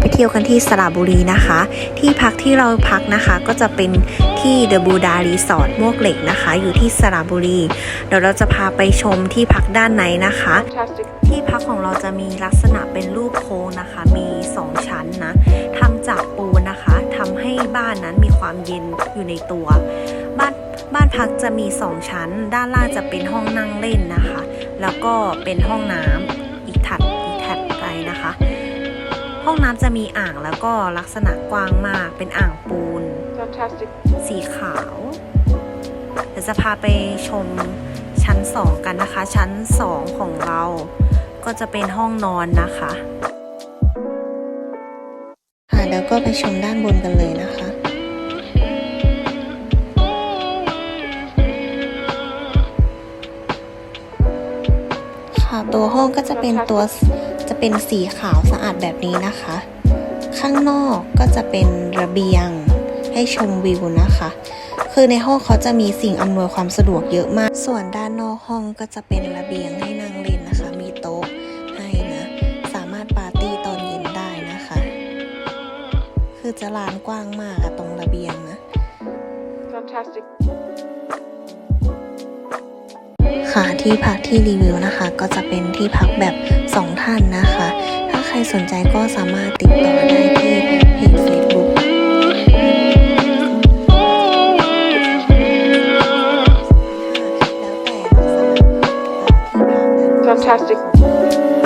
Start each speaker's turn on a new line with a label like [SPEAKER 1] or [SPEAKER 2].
[SPEAKER 1] ไปเที่ยวกันที่สระบุรีนะคะ ที่พักที่เราพักนะคะ ก็จะเป็นที่เดอะบูดารีสอร์ทมวกเหล็กนะคะ อยู่ที่สระบุรี เดี๋ยวเราจะพาไปชมที่พักด้านในนะคะ ที่พักของเราจะมีลักษณะเป็นรูปโค้งนะคะ มี 2 ชั้นนะทำจากปูนนะคะทำให้บ้านนั้นมีความเย็นอยู่ในตัว บ้านบ้านพักจะมี 2 ชั้น ด้านล่างจะเป็นห้องนั่งเล่นนะคะ แล้วก็เป็นห้องน้ำ ห้องน้ำจะมีอ่างแล้วก็ลักษณะกว้างมาก เป็นอ่างปูน
[SPEAKER 2] Fantastic.
[SPEAKER 1] สีขาวเดี๋ยวจะพาไปชมชั้น2กันนะคะ ชั้น2ของเราก็จะเป็นห้องนอนนะคะค่ะแล้วก็ไปชมด้านบนกันเลยนะคะค่ะตัวห้องก็จะเป็นตัว จะเป็นสีขาวสะอาดแบบนี้นะคะ ข้างนอกก็จะเป็นระเบียงให้ชมวิวนะคะ คือในห้องเขาจะมีสิ่งอำนวยความสะดวกเยอะมาก ส่วนด้านนอกห้องก็จะเป็นระเบียงให้นั่งเล่นนะคะ มีโต๊ะให้นะ สามารถปาร์ตี้ตอนเย็นได้นะคะ คือจะลานกว้างมากอะตรงระเบียงนะ
[SPEAKER 2] Fantastic.
[SPEAKER 1] ค่ะที่พักที่รีวิวนะคะ ก็จะเป็นที่พักแบบ สนใจก็สามารถติดต่อได้ที่เพจเฟซบุ๊ก Fantastic.